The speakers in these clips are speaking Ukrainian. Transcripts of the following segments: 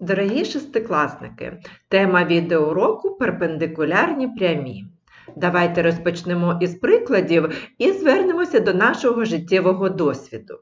Дорогі шестикласники, тема відеоуроку перпендикулярні прямі. Давайте розпочнемо із прикладів і звернемося до нашого життєвого досвіду.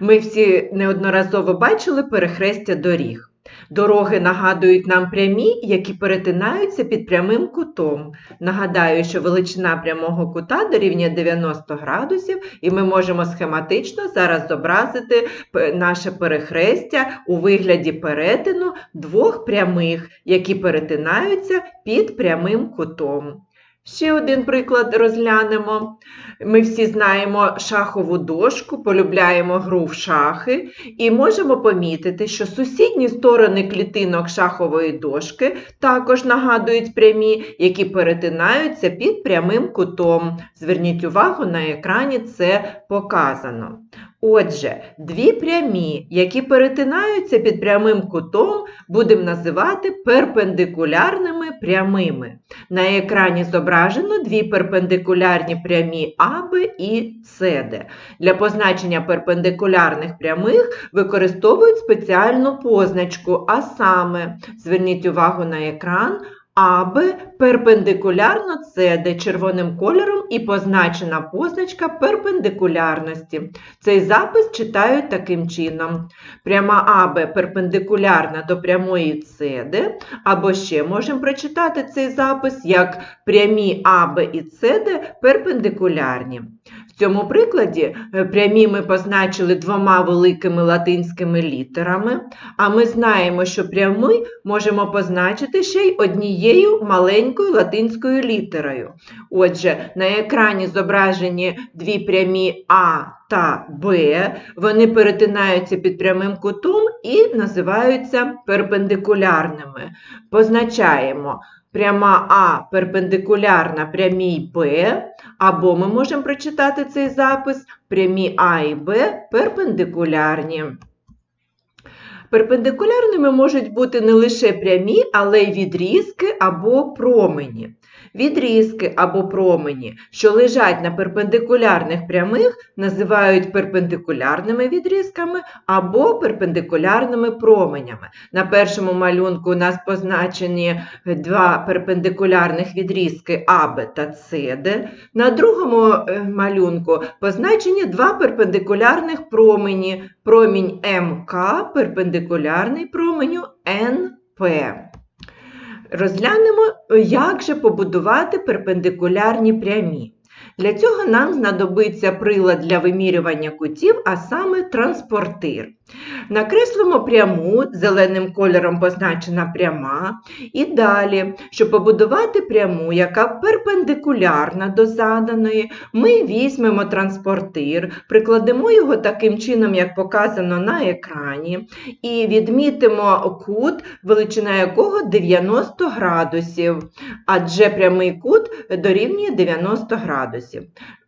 Ми всі неодноразово бачили перехрестя доріг. Дороги нагадують нам прямі, які перетинаються під прямим кутом. Нагадаю, що величина прямого кута дорівнює 90 градусів, і ми можемо схематично зараз зобразити наше перехрестя у вигляді перетину двох прямих, які перетинаються під прямим кутом. Ще один приклад розглянемо. Ми всі знаємо шахову дошку, полюбляємо гру в шахи і можемо помітити, що сусідні сторони клітинок шахової дошки також нагадують прямі, які перетинаються під прямим кутом. Зверніть увагу, на екрані це показано. Отже, дві прямі, які перетинаються під прямим кутом, будемо називати перпендикулярними прямими. На екрані зображено дві перпендикулярні прямі АБ і СД. Для позначення перпендикулярних прямих використовують спеціальну позначку, а саме, зверніть увагу на екран, АБ перпендикулярно СД червоним кольором і позначена позначка перпендикулярності. Цей запис читають таким чином. Пряма АБ перпендикулярна до прямої СД, або ще можемо прочитати цей запис як прямі АБ і СД перпендикулярні. В цьому прикладі е, прямі ми позначили двома великими латинськими літерами, а ми знаємо, що прямий можемо позначити ще й однією маленькою латинською літерою. Отже, на екрані зображені дві прямі А та Б, вони перетинаються під прямим кутом і називаються перпендикулярними. Позначаємо пряма А перпендикулярна прямій Б, або ми можемо прочитати цей запис прямі А і Б перпендикулярні. Перпендикулярними можуть бути не лише прямі, але й відрізки або промені. Відрізки або промені, що лежать на перпендикулярних прямих, називають перпендикулярними відрізками або перпендикулярними променями. На першому малюнку у нас позначені два перпендикулярних відрізки АБ та СД. На другому е, малюнку позначені два перпендикулярних промені. Промінь МК перпендикулярний променю НП. Розглянемо, як же побудувати перпендикулярні прямі. Для цього нам знадобиться прилад для вимірювання кутів, а саме транспортир. Накреслимо пряму, зеленим кольором позначена пряма. І далі, щоб побудувати пряму, яка перпендикулярна до заданої, ми візьмемо транспортир, прикладемо його таким чином, як показано на екрані, і відмітимо кут, величина якого 90 градусів, адже прямий кут дорівнює 90 градусів.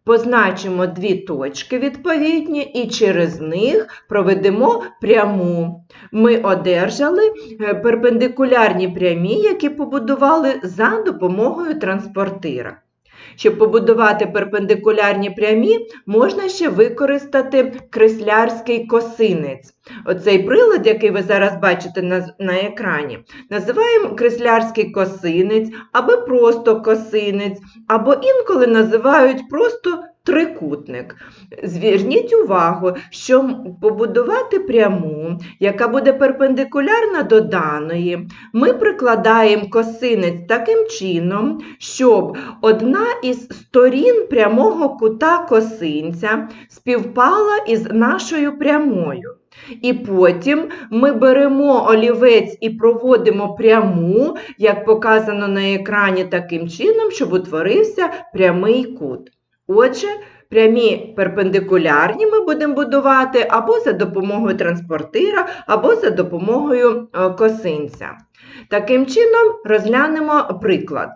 Позначимо дві точки відповідні і через них проведемо пряму. Ми одержали е, перпендикулярні прямі, які побудували за допомогою транспортира. Щоб побудувати перпендикулярні прямі, можна ще використати креслярський косинець. Оцей прилад, який ви зараз бачите на, на екрані, називаємо креслярський косинець або просто косинець, або інколи називають просто трикутник. Зверніть увагу, що побудувати пряму, яка буде перпендикулярна до даної, ми прикладаємо косинець таким чином, щоб одна із сторін прямого кута косинця співпала із нашою прямою. І потім ми беремо олівець і проводимо пряму, як показано на екрані, таким чином, щоб утворився прямий кут. Отже, прямі перпендикулярні ми будемо будувати або за допомогою транспортира, або за допомогою е, косинця. Таким чином, розглянемо приклад.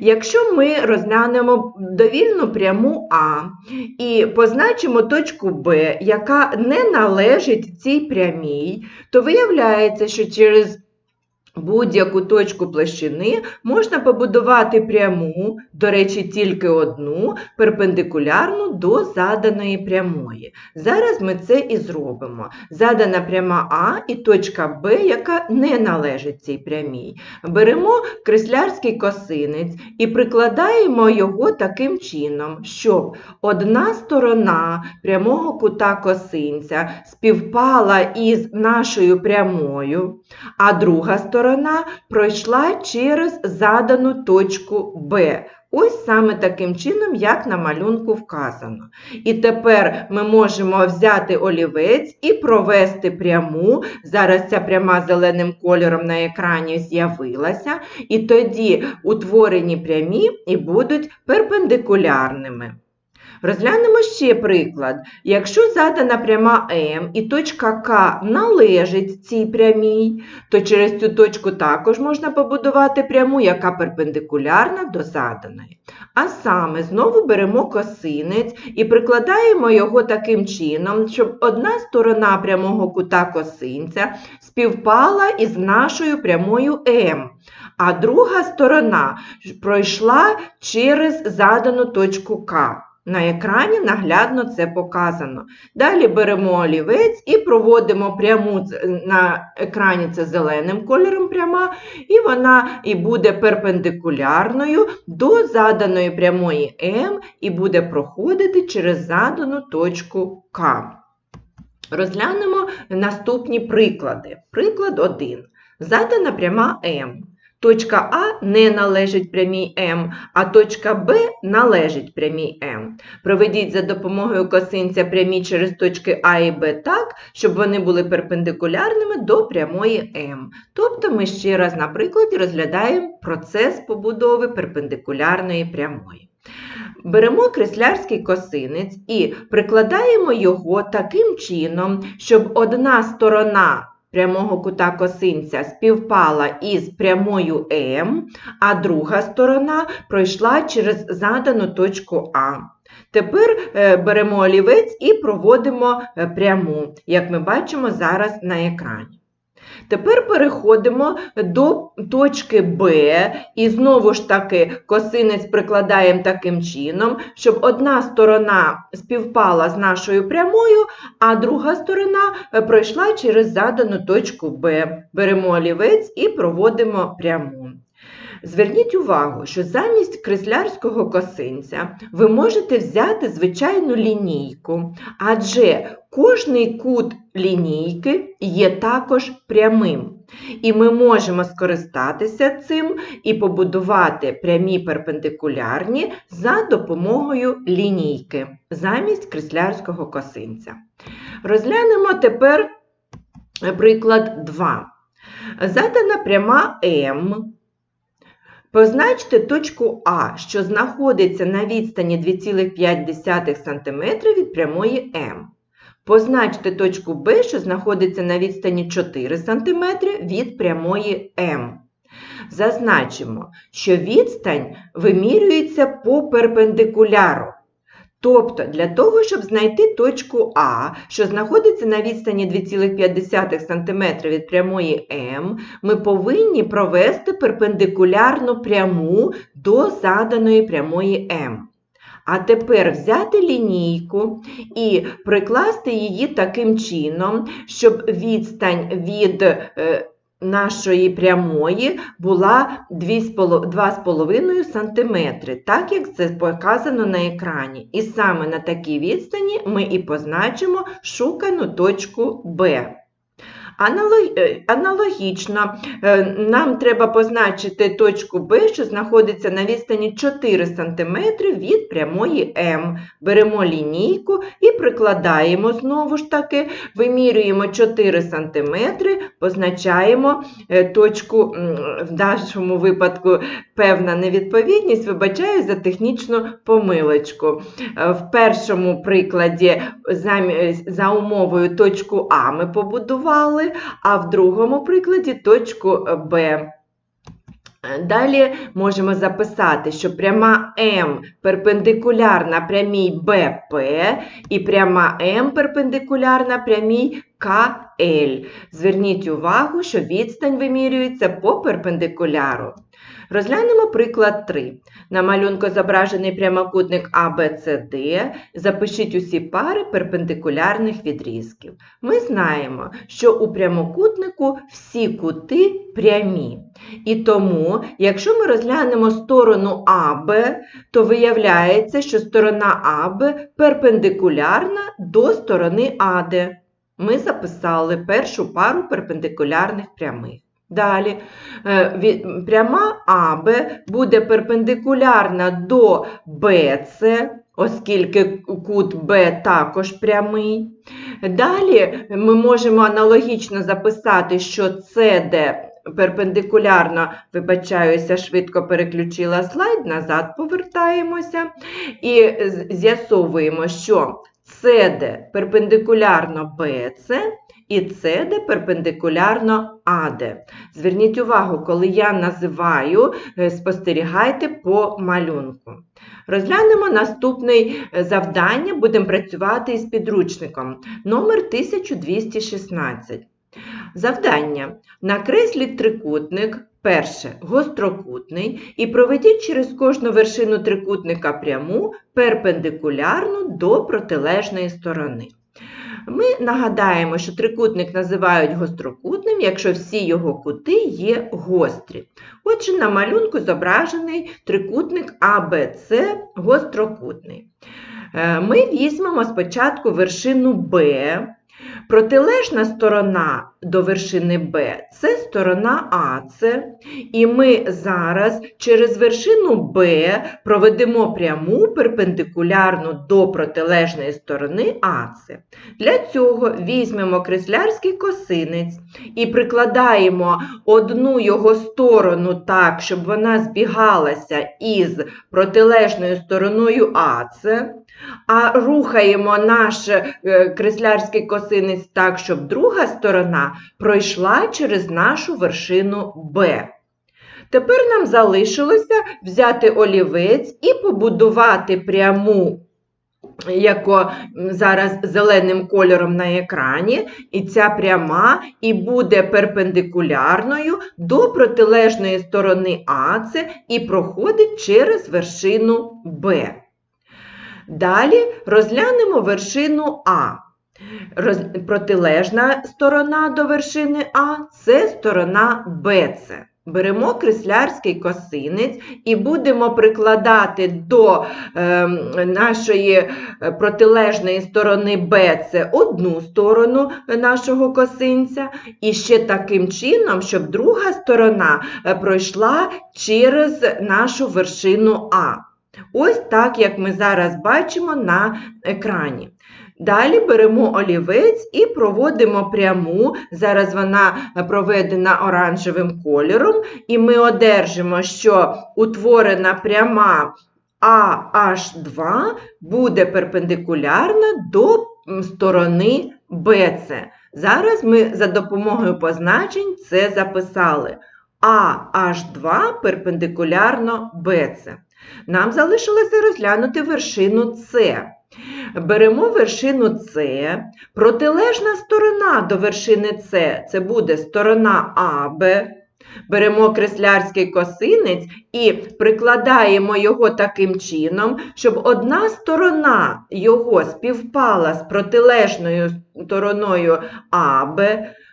Якщо ми розглянемо довільну пряму А і позначимо точку Б, яка не належить цій прямій, то виявляється, що через будь-яку точку площини можна побудувати пряму, до речі, тільки одну, перпендикулярну до заданої прямої. Зараз ми це і зробимо. Задана пряма А і точка Б, яка не належить цій прямій. Беремо креслярський косинець і прикладаємо його таким чином, щоб одна сторона прямого кута косинця співпала із нашою прямою, а друга сторона пройшла через задану точку Б. Ось саме таким чином, як на малюнку вказано. І тепер ми можемо взяти олівець і провести пряму. Зараз ця пряма зеленим кольором на екрані з'явилася, і тоді утворені прямі і будуть перпендикулярними. Розглянемо ще приклад. Якщо задана пряма М і точка К належить цій прямій, то через цю точку також можна побудувати пряму, яка перпендикулярна до заданої. А саме знову беремо косинець і прикладаємо його таким чином, щоб одна сторона прямого кута косинця співпала із нашою прямою М, а друга сторона пройшла через задану точку К. На екрані наглядно це показано. Далі беремо олівець і проводимо пряму на екрані це зеленим кольором пряма, і вона і буде перпендикулярною до заданої прямої М і буде проходити через задану точку К. Розглянемо наступні приклади. Приклад 1. Задана пряма М. Точка А не належить прямій М, а точка Б належить прямій М. Проведіть за допомогою косинця прямі через точки А і Б так, щоб вони були перпендикулярними до прямої М. Тобто ми ще раз на прикладі розглядаємо процес побудови перпендикулярної прямої. Беремо креслярський косинець і прикладаємо його таким чином, щоб одна сторона прямого кута косинця співпала із прямою М, а друга сторона пройшла через задану точку А. Тепер е, беремо олівець і проводимо е, пряму, як ми бачимо зараз на екрані. Тепер переходимо до точки Б і знову ж таки косинець прикладаємо таким чином, щоб одна сторона співпала з нашою прямою, а друга сторона е, пройшла через задану точку Б. Беремо олівець і проводимо пряму. Зверніть увагу, що замість креслярського косинця ви можете взяти звичайну лінійку, адже кожний кут лінійки є також прямим. І ми можемо скористатися цим і побудувати прямі перпендикулярні за допомогою лінійки замість креслярського косинця. Розглянемо тепер приклад 2. Задана пряма М. Позначте точку А, що знаходиться на відстані 2,5 см від прямої М. Позначте точку Б, що знаходиться на відстані 4 см від прямої М. Зазначимо, що відстань вимірюється по перпендикуляру. Тобто, для того, щоб знайти точку А, що знаходиться на відстані 2,5 см від прямої М, ми повинні провести перпендикулярну пряму до заданої прямої М. А тепер взяти лінійку і прикласти її таким чином, щоб відстань від е, нашої прямої була 2,5 см, так як це показано на екрані. І саме на такій відстані ми і позначимо шукану точку Б. Е, аналогічно, е, нам треба позначити точку Б, що знаходиться на відстані 4 см від прямої М. Беремо лінійку і прикладаємо знову ж таки, вимірюємо 4 см, позначаємо е, точку, в нашому випадку певна невідповідність, вибачаю за технічну помилочку. В першому прикладі за умовою точку А ми побудували а в другому прикладі точку Б. Далі можемо записати, що пряма М перпендикулярна прямій БП і пряма М перпендикулярна прямій КЛ. Зверніть увагу, що відстань вимірюється по перпендикуляру. Розглянемо приклад 3. На малюнку зображений прямокутник ABCD. Запишіть усі пари перпендикулярних відрізків. Ми знаємо, що у прямокутнику всі кути прямі. І тому, якщо ми розглянемо сторону АБ, то виявляється, що сторона АБ перпендикулярна до сторони АД. Ми записали першу пару перпендикулярних прямих. Далі е, пряма АБ буде перпендикулярна до БЦ, оскільки кут Б також прямий. Далі ми можемо аналогічно записати, що СД перпендикулярно, вибачаюся, швидко переключила слайд, назад повертаємося і з'ясовуємо, що СД перпендикулярно БЦ і СД перпендикулярно АД. Зверніть увагу, коли я називаю, е, спостерігайте по малюнку. Розглянемо наступне завдання, будемо працювати із підручником номер 1216. Завдання. Накресліть трикутник, перше, гострокутний, і проведіть через кожну вершину трикутника пряму перпендикулярну до протилежної сторони. Ми нагадаємо, що трикутник називають гострокутним, якщо всі його кути є гострі. Отже, на малюнку зображений трикутник АБЦ гострокутний. Е, Ми візьмемо спочатку вершину Б. Протилежна сторона до вершини Б це сторона АЦ. І ми зараз через вершину Б проведемо пряму перпендикулярну до протилежної сторони АЦ. Для цього візьмемо креслярський косинець і прикладаємо одну його сторону так, щоб вона збігалася із протилежною стороною АЦ, а рухаємо наш е, креслярський косинець так, щоб друга сторона пройшла через нашу вершину Б. Тепер нам залишилося взяти олівець і побудувати пряму, яко зараз зеленим кольором на екрані, і ця пряма і буде перпендикулярною до протилежної сторони АЦ і проходить через вершину Б. Далі розглянемо вершину А. Роз... Протилежна сторона до вершини А це сторона БЦ. Беремо креслярський косинець і будемо прикладати до е, нашої протилежної сторони БЦ одну сторону нашого косинця, і ще таким чином, щоб друга сторона е, пройшла через нашу вершину А. Ось так, як ми зараз бачимо на екрані. Далі беремо олівець і проводимо пряму. Зараз вона проведена оранжевим кольором, і ми одержимо, що утворена пряма AH2 буде перпендикулярна до сторони BC. Зараз ми за допомогою позначень це записали. AH2 перпендикулярно BC. Нам залишилося розглянути вершину С. Беремо вершину С, протилежна сторона до вершини С це буде сторона АБ. Беремо креслярський косинець і прикладаємо його таким чином, щоб одна сторона його співпала з протилежною стороною АБ,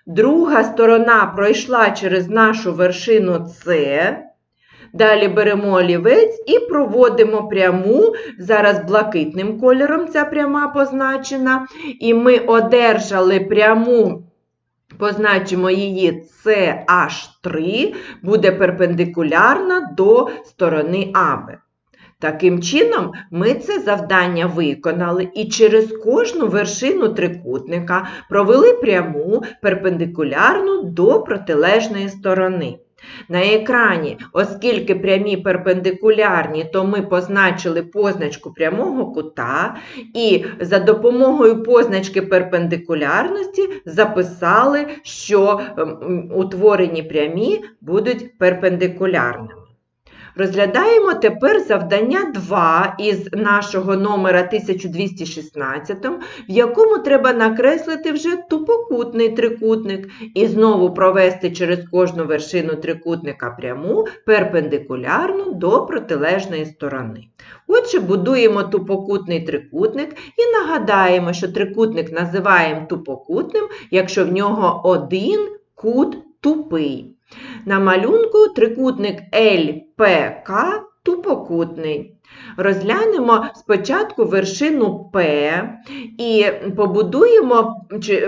друга сторона пройшла через нашу вершину С. Далі беремо олівець і проводимо пряму, зараз блакитним кольором ця пряма позначена, і ми одержали пряму, позначимо її CH3, буде перпендикулярна до сторони АБ. Таким чином, ми це завдання виконали і через кожну вершину трикутника провели пряму перпендикулярну до протилежної сторони. На екрані, оскільки прямі перпендикулярні, то ми позначили позначку прямого кута і за допомогою позначки перпендикулярності записали, що ем, утворені прямі будуть перпендикулярними. Розглядаємо тепер завдання 2 із нашого номера 1216, в якому треба накреслити вже тупокутний трикутник і знову провести через кожну вершину трикутника пряму перпендикулярну до протилежної сторони. Отже, будуємо тупокутний трикутник і нагадаємо, що трикутник називаємо тупокутним, якщо в нього один кут тупий. На малюнку трикутник LPK тупокутний. Розглянемо спочатку вершину P і побудуємо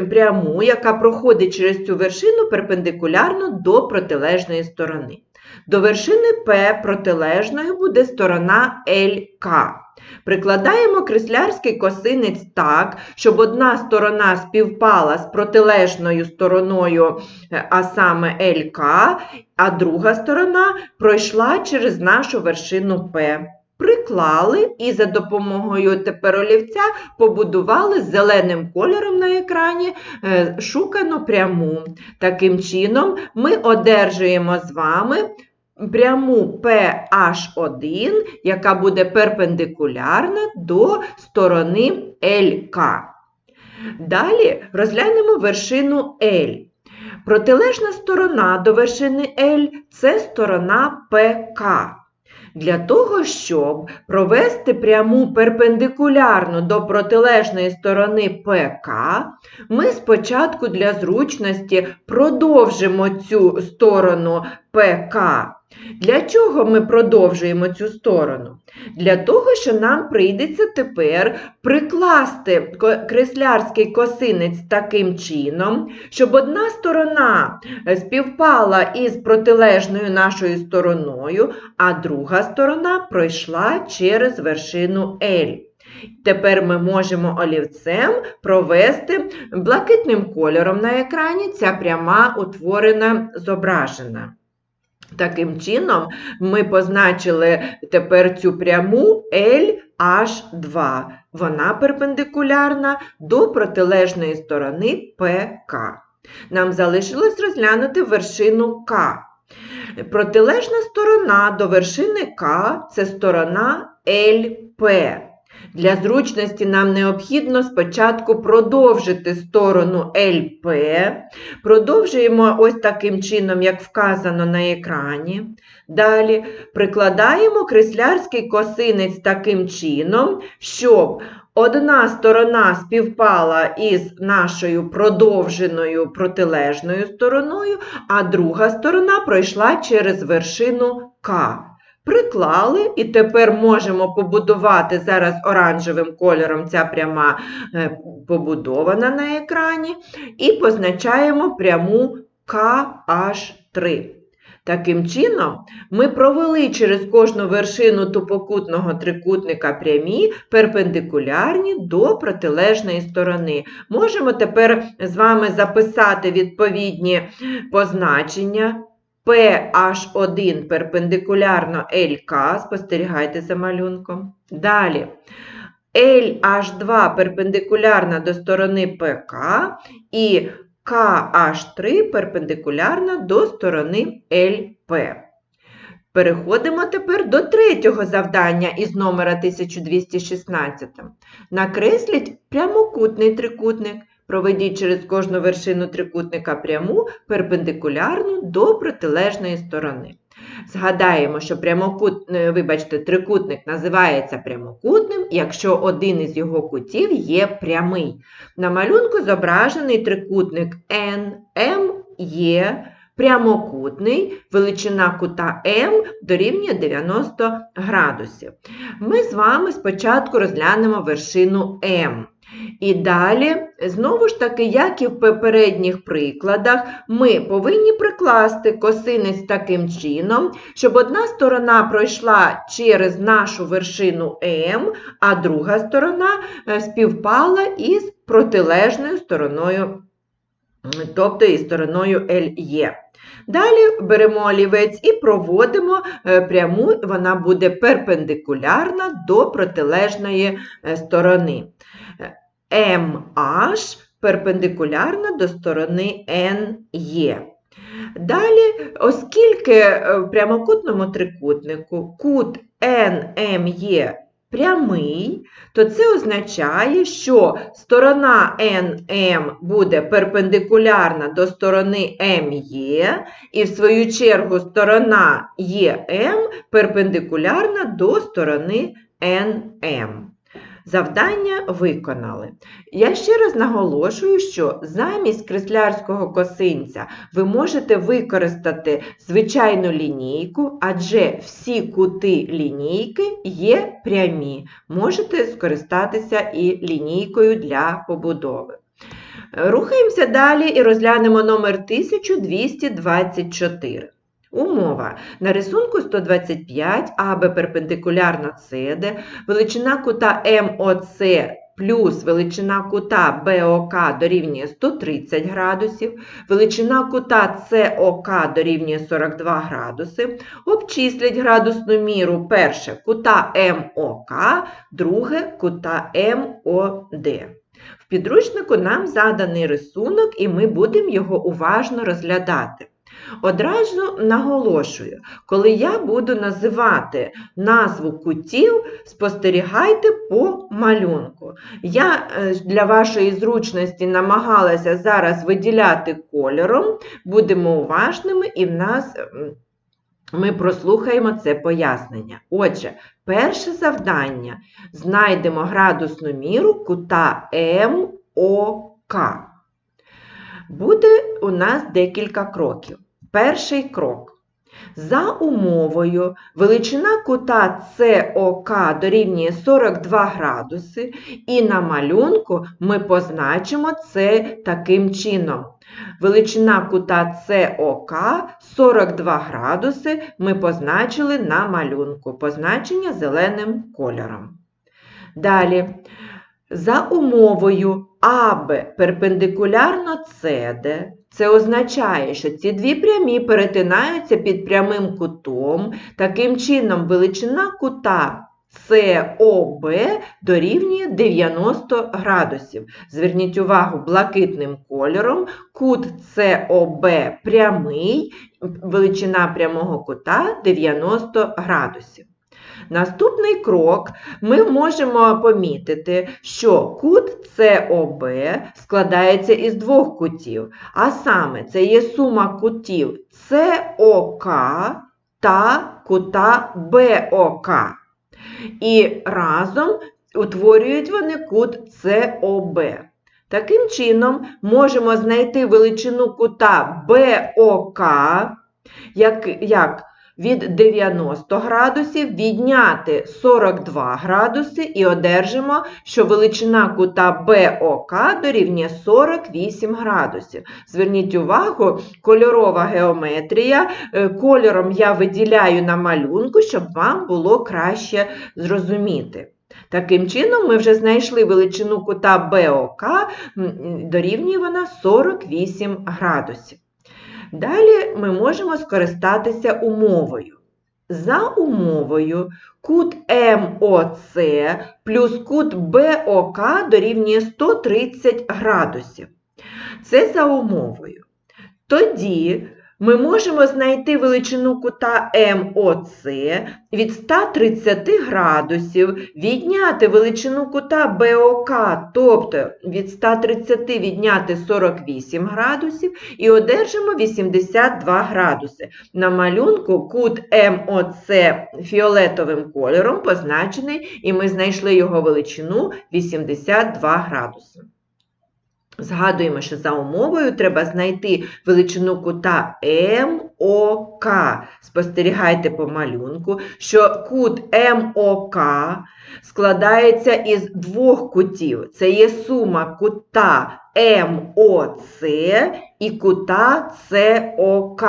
пряму, яка проходить через цю вершину перпендикулярно до протилежної сторони. До вершини P протилежною буде сторона LK. Прикладаємо креслярський косинець так, щоб одна сторона співпала з протилежною стороною, е, а саме ЛК, а друга сторона пройшла через нашу вершину П. Приклали і за допомогою тепер олівця побудували зеленим кольором на екрані е, шукану пряму. Таким чином, ми одержуємо з вами пряму PH1, яка буде перпендикулярна до сторони ЛК. Далі розглянемо вершину L. Протилежна сторона до вершини L це сторона ПК. Для того, щоб провести пряму перпендикулярну до протилежної сторони ПК, ми спочатку для зручності продовжимо цю сторону ПК для чого ми продовжуємо цю сторону? Для того, що нам прийдеться тепер прикласти креслярський косинець таким чином, щоб одна сторона співпала із протилежною нашою стороною, а друга сторона пройшла через вершину L. Тепер ми можемо олівцем провести блакитним кольором на екрані ця пряма утворена зображена. Таким чином, ми позначили тепер цю пряму LH2. Вона перпендикулярна до протилежної сторони ПК. Нам залишилось розглянути вершину К. Протилежна сторона до вершини К це сторона ЛП. Для зручності нам необхідно спочатку продовжити сторону ЛП. Продовжуємо ось таким чином, як вказано на екрані. Далі прикладаємо креслярський косинець таким чином, щоб одна сторона співпала із нашою продовженою протилежною стороною, а друга сторона пройшла через вершину К. Приклали, і тепер можемо побудувати зараз оранжевим кольором ця пряма е, побудована на екрані, і позначаємо пряму KH3. Таким чином, ми провели через кожну вершину тупокутного трикутника прямі перпендикулярні до протилежної сторони. Можемо тепер з вами записати відповідні позначення. PH1 перпендикулярно LK, спостерігайте за малюнком. Далі LH2 перпендикулярна до сторони ПК і KH3 перпендикулярна до сторони LP. Переходимо тепер до третього завдання із номера 1216. Накресліть прямокутний трикутник. Проведіть через кожну вершину трикутника пряму перпендикулярну до протилежної сторони. Згадаємо, що прямокут, е, вибачте, трикутник називається прямокутним, якщо один із його кутів є прямий. На малюнку зображений трикутник NM є прямокутний, величина кута М дорівнює 90 градусів. Ми з вами спочатку розглянемо вершину М. І далі, знову ж таки, як і в попередніх прикладах, ми повинні прикласти косинець таким чином, щоб одна сторона пройшла через нашу вершину М, а друга сторона е, співпала із протилежною стороною, тобто із стороною ЛЄ. Далі беремо олівець і проводимо е, пряму, вона буде перпендикулярна до протилежної е, сторони. MH перпендикулярна до сторони NE. Далі, оскільки е, в прямокутному трикутнику кут NM прямий, то це означає, що сторона NM буде перпендикулярна до сторони ME, і в свою чергу сторона EM перпендикулярна до сторони NM. Завдання виконали. Я ще раз наголошую, що замість креслярського косинця ви можете використати звичайну лінійку, адже всі кути лінійки є прямі. Можете скористатися і лінійкою для побудови. Рухаємося далі і розглянемо номер 1224. Умова. На рисунку 125 АБ перпендикулярна СД, величина кута МОЦ плюс величина кута БОК дорівнює 130 градусів, величина кута СОК дорівнює 42 градуси, обчислять градусну міру перше кута МОК, друге кута МОД. В підручнику нам заданий рисунок, і ми будемо його уважно розглядати. Одразу наголошую, коли я буду називати назву кутів, спостерігайте по малюнку. Я е, для вашої зручності намагалася зараз виділяти кольором, будемо уважними і в нас ми прослухаємо це пояснення. Отже, перше завдання знайдемо градусну міру кута МОК. Буде у нас декілька кроків. Перший крок. За умовою величина кута СОК дорівнює 42 градуси, і на малюнку ми позначимо це таким чином. Величина кута СОК 42 градуси ми позначили на малюнку, позначення зеленим кольором. Далі, за умовою АБ перпендикулярно СД, це означає, що ці дві прямі перетинаються під прямим кутом. Таким чином, величина кута СОБ дорівнює 90 градусів. Зверніть увагу, блакитним кольором кут СОБ прямий, величина прямого кута 90 градусів. Наступний крок ми можемо помітити, що кут СОБ складається із двох кутів, а саме це є сума кутів СОК та кута БОК. І разом утворюють вони кут СОБ. Таким чином, можемо знайти величину кута БОК, як, як від 90 градусів відняти 42 градуси і одержимо, що величина кута БОК дорівнює 48 градусів. Зверніть увагу, кольорова геометрія. Е, кольором я виділяю на малюнку, щоб вам було краще зрозуміти. Таким чином, ми вже знайшли величину кута БОК, дорівнює вона 48 градусів. Далі ми можемо скористатися умовою. За умовою кут МОЦ плюс кут БОК дорівнює 130 градусів. Це за умовою. Тоді ми можемо знайти величину кута МОЦ від 130 градусів, відняти величину кута БОК, тобто від 130 відняти 48 градусів і одержимо 82 градуси. На малюнку кут МОЦ фіолетовим кольором позначений, і ми знайшли його величину 82 градуси. Згадуємо, що за умовою треба знайти величину кута МОК. Спостерігайте по малюнку, що кут МОК складається із двох кутів. Це є сума кута МОЦ і кута СОК.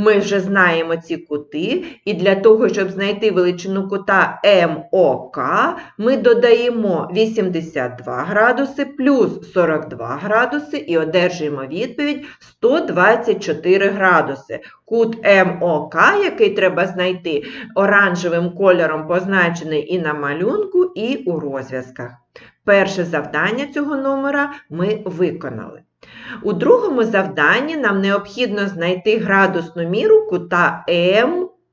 Ми вже знаємо ці кути, і для того, щоб знайти величину кута МОК, ми додаємо 82 градуси плюс 42 градуси і одержуємо відповідь 124 градуси. Кут МОК, який треба знайти, оранжевим кольором позначений і на малюнку, і у розв'язках. Перше завдання цього номера ми виконали. У другому завданні нам необхідно знайти градусну міру кута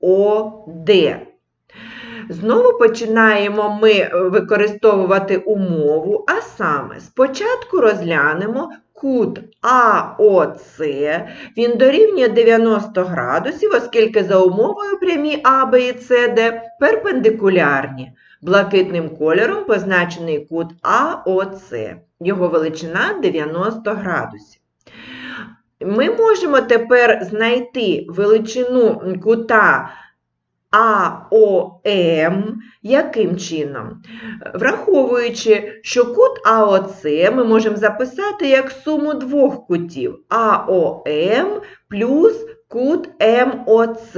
МОД. Знову починаємо ми е, використовувати умову, а саме спочатку розглянемо кут АОЦ, він дорівнює 90 градусів, оскільки за умовою прямі А, Б і С, Д перпендикулярні. Блакитним кольором позначений кут АОЦ. Його величина 90 градусів. Ми можемо тепер знайти величину кута АОМ. Яким чином? Враховуючи, що кут АОЦ ми можемо записати як суму двох кутів АОМ плюс кут МОЦ.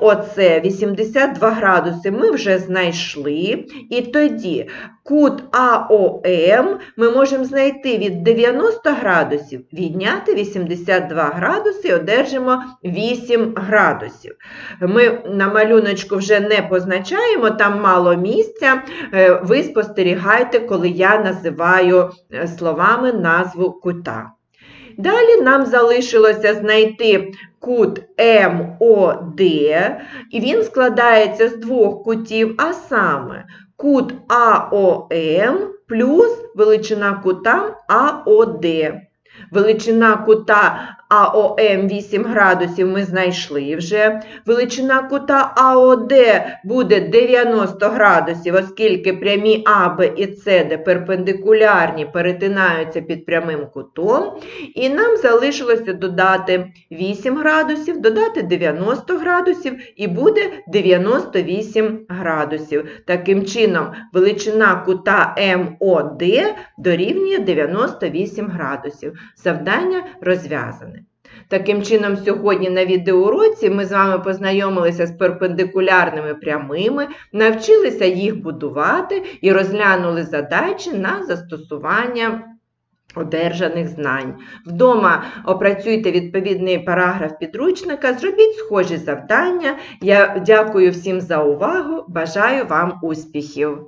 МОЦ 82 градуси ми вже знайшли, і тоді кут АОМ ми можемо знайти від 90 градусів, відняти 82 градуси і одержимо 8 градусів. Ми на малюночку вже не позначаємо, там мало місця. Е, Ви спостерігайте, коли я називаю е, словами назву кута. Далі нам залишилося знайти кут МОД, і він складається з двох кутів, а саме кут АОМ плюс величина кута АОД. Величина кута АОМ 8 градусів ми знайшли вже. Величина кута АОД буде 90 градусів, оскільки прямі А, Б і С, де перпендикулярні, перетинаються під прямим кутом. І нам залишилося додати 8 градусів, додати 90 градусів і буде 98 градусів. Таким чином, величина кута МОД дорівнює 98 градусів. Завдання розв'язане. Таким чином, сьогодні на відеоуроці ми з вами познайомилися з перпендикулярними прямими, навчилися їх будувати і розглянули задачі на застосування одержаних знань. Вдома опрацюйте відповідний параграф підручника, зробіть схожі завдання. Я дякую всім за увагу, бажаю вам успіхів!